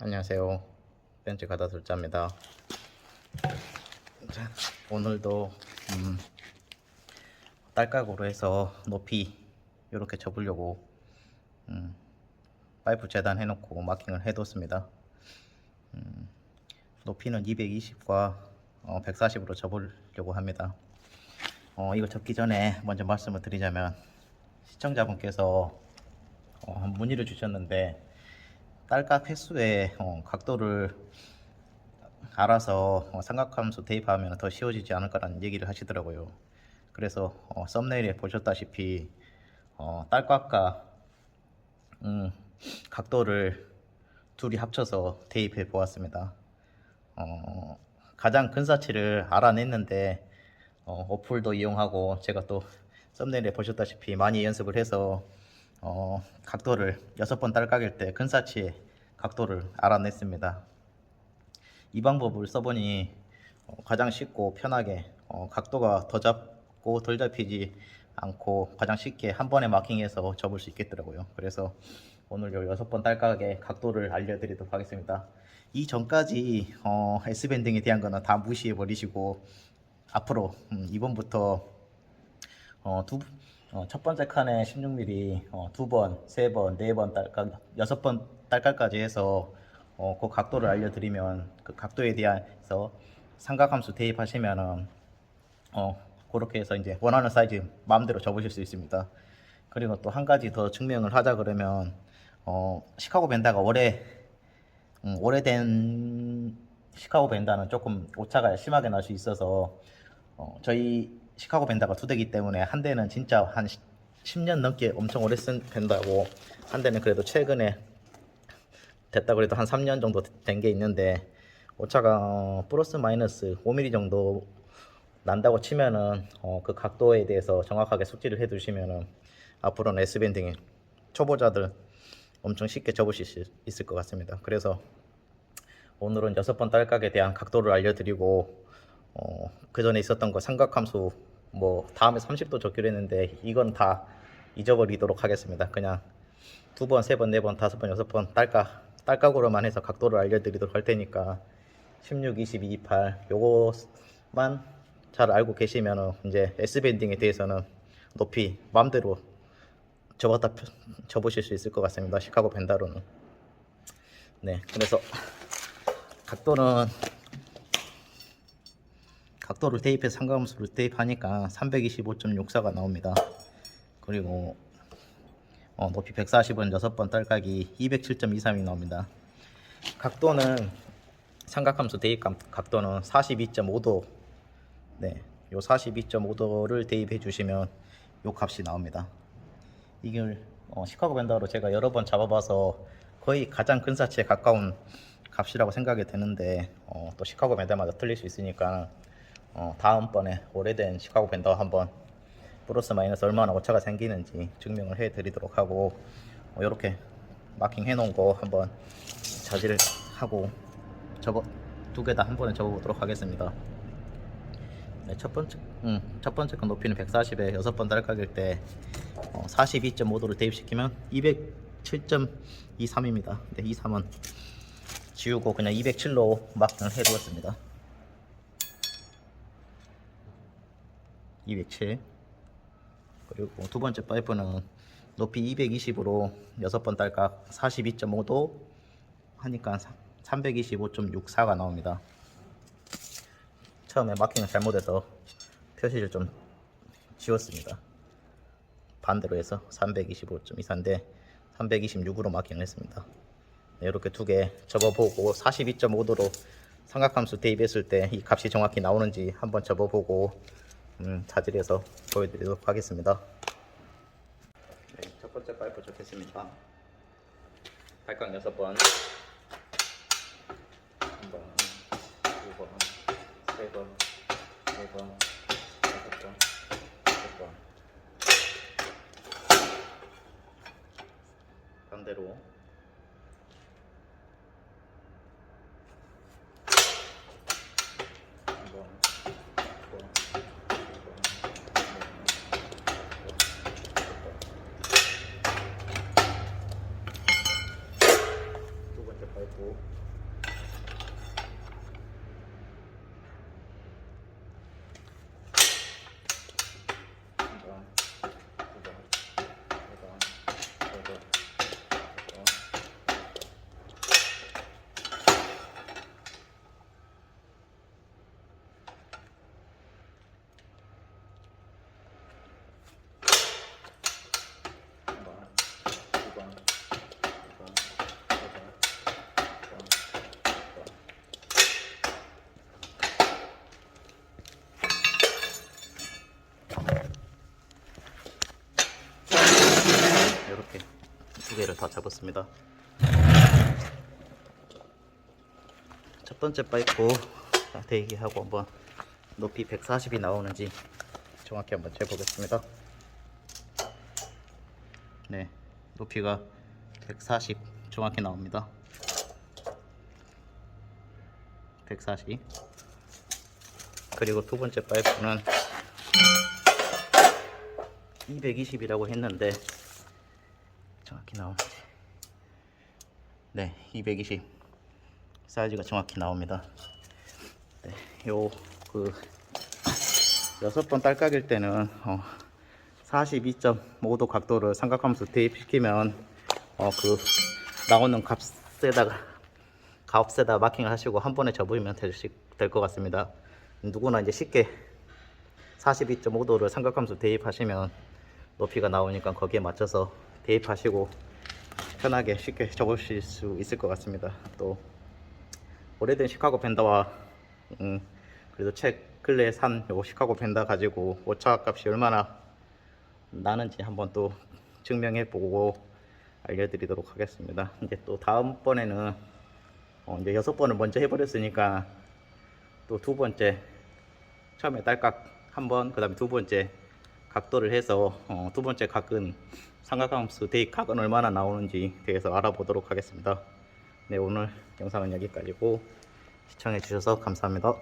안녕하세요. 벤츠 가다 둘자입니다. 자, 오늘도 음, 딸깍으로 해서 높이 이렇게 접으려고 음, 파이프 재단 해놓고 마킹을 해뒀습니다. 음, 높이는 220과 140으로 접으려고 합니다. 어, 이거 접기 전에 먼저 말씀을 드리자면 시청자분께서 어, 문의를 주셨는데 딸깍 횟수의 어, 각도를 알아서 어, 삼각함수 대입하면 더 쉬워지지 않을까라는 얘기를 하시더라고요. 그래서 어, 썸네일에 보셨다시피 어, 딸깍과 음, 각도를 둘이 합쳐서 대입해 보았습니다. 어, 가장 근사치를 알아냈는데 어, 어플도 이용하고 제가 또 썸네일에 보셨다시피 많이 연습을 해서 어, 각도를 여섯 번 딸깍일 때 근사치의 각도를 알아냈습니다. 이 방법을 써보니 어, 가장 쉽고 편하게 어, 각도가 더 잡고 덜 잡히지 않고 가장 쉽게 한 번에 마킹해서 접을 수 있겠더라고요. 그래서 오늘 요 여섯 번 딸깍의 각도를 알려드리도록 하겠습니다. 이 전까지 어, S밴딩에 대한 거는 다 무시해 버리시고 앞으로 음, 이번부터 어, 두, 어, 첫 번째 칸에 16mm 어, 두 번, 세 번, 네 번 딸깍, 여섯 번 딸깍까지 해서 어, 그 각도를 알려드리면 그 각도에 대해서 삼각함수 대입하시면은 어, 그렇게 해서 이제 원하는 사이즈 마음대로 접으실 수 있습니다. 그리고 또 한 가지 더 증명을 하자 그러면 어, 시카고 벤다가 오래 음, 오래된 시카고 벤다는 조금 오차가 심하게 날 수 있어서 어, 저희 시카고 벤다가 두 대기 때문에 한 대는 진짜 한 10년 넘게 엄청 오래 쓴 벤다고 한 대는 그래도 최근에 됐다 그래도 한 3년 정도 된 게 있는데 오차가 어, 플러스 마이너스 5mm 정도 난다고 치면은 어, 그 각도에 대해서 정확하게 숙지를 해 두시면은 앞으로는 S밴딩에 초보자들 엄청 쉽게 접으실 수 있을 것 같습니다. 그래서 오늘은 여섯 번 딸깍에 대한 각도를 알려드리고 어, 그 전에 있었던 거 삼각함수 뭐 다음에 30도 적기로 했는데 이건 다 잊어버리도록 하겠습니다. 그냥 두 번, 세 번, 네 번, 다섯 번, 여섯 번 딸깍 딸깍으로만 해서 각도를 알려드리도록 할 테니까 16, 22, 28 요것만 잘 알고 계시면 이제 S 밴딩에 대해서는 높이 마음대로 접었다 펴- 접으실 수 있을 것 같습니다. 시카고 벤다로는 네 그래서 각도는 각도를 대입해서 상관함수를 대입하니까 325.64가 나옵니다. 그리고 어, 높이 140은 6번 딸깍이 207.23이 나옵니다. 각도는 삼각함수 대입 각- 각도는 42.5도 네, 요 42.5도를 대입해 주시면 요 값이 나옵니다. 이걸 어, 시카고 벤더로 제가 여러 번 잡아봐서 거의 가장 근사치에 가까운 값이라고 생각이 되는데 어, 또 시카고 벤더마다 틀릴 수 있으니까 어, 다음번에 오래된 시카고 벤더 한번 플러스 마이너스 얼마나 오차가 생기는지 증명을 해 드리도록 하고 이렇게 마킹 해 놓은 거 한번 자질을 하고 접어 두 개 다 한 번에 접어 보도록 하겠습니다. 네, 첫 번째, 음, 첫 번째 건 높이는 140에 여섯 번 딸깍일 때 어, 42.5도를 대입시키면 207.23입니다. 네, 23은 지우고 그냥 207로 마킹을 해 두었습니다. 207 그리고 두 번째 파이프는 높이 220으로 여섯 번 딸깍 42.5도 하니까 325.64가 나옵니다. 처음에 마킹을 잘못해서 표시를 좀 지웠습니다. 반대로 해서 325.24인데 326으로 마킹을 했습니다. 네, 이렇게 두 개 접어보고 42.5도로 삼각함수 대입했을 때 이 값이 정확히 나오는지 한번 접어보고 음, 자질해서 보여드리도록 하겠습니다. 네, 첫 번째 파이프 접했습니다. 발광 6번 한 번, 두 번, 세 번, 네 번, 다섯 번, 여섯 번. 반대로 한 번, 두 번, 세 번, 네 번, 여섯 번. 두 번째 파이프 두 개를 다 잡았습니다. 첫 번째 파이프 자, 대기하고 한번 높이 140이 나오는지 정확히 한번 재보겠습니다. 네, 높이가 140 정확히 나옵니다. 140 그리고 두 번째 파이프는 220이라고 했는데 정확히 나오는지 네, 220 사이즈가 정확히 나옵니다. 네, 요그 여섯 번 딸깍일 때는 어, 42.5도 각도를 삼각함수 대입시키면 어, 그 나오는 값에다가 값에다 마킹을 하시고 한 번에 접으면 될 것 같습니다. 누구나 이제 쉽게 42.5도를 삼각함수 대입하시면 높이가 나오니까 거기에 맞춰서 대입하시고 편하게 쉽게 접으실 수 있을 것 같습니다. 또 오래된 시카고 펜더와 음, 그래도 최 근래에 산 요 시카고 펜더 가지고 오차 값이 얼마나 나는지 한번 또 증명해 보고 알려드리도록 하겠습니다. 이제 또 다음번에는 어, 이제 여섯 번을 먼저 해버렸으니까 또 두 번째 처음에 딸깍 한 번, 그 다음에 두 번째 각도를 해서 어, 두 번째 각은 삼각함수 대입 각은 얼마나 나오는지 대해서 알아보도록 하겠습니다. 네, 오늘 영상은 여기까지고 시청해 주셔서 감사합니다.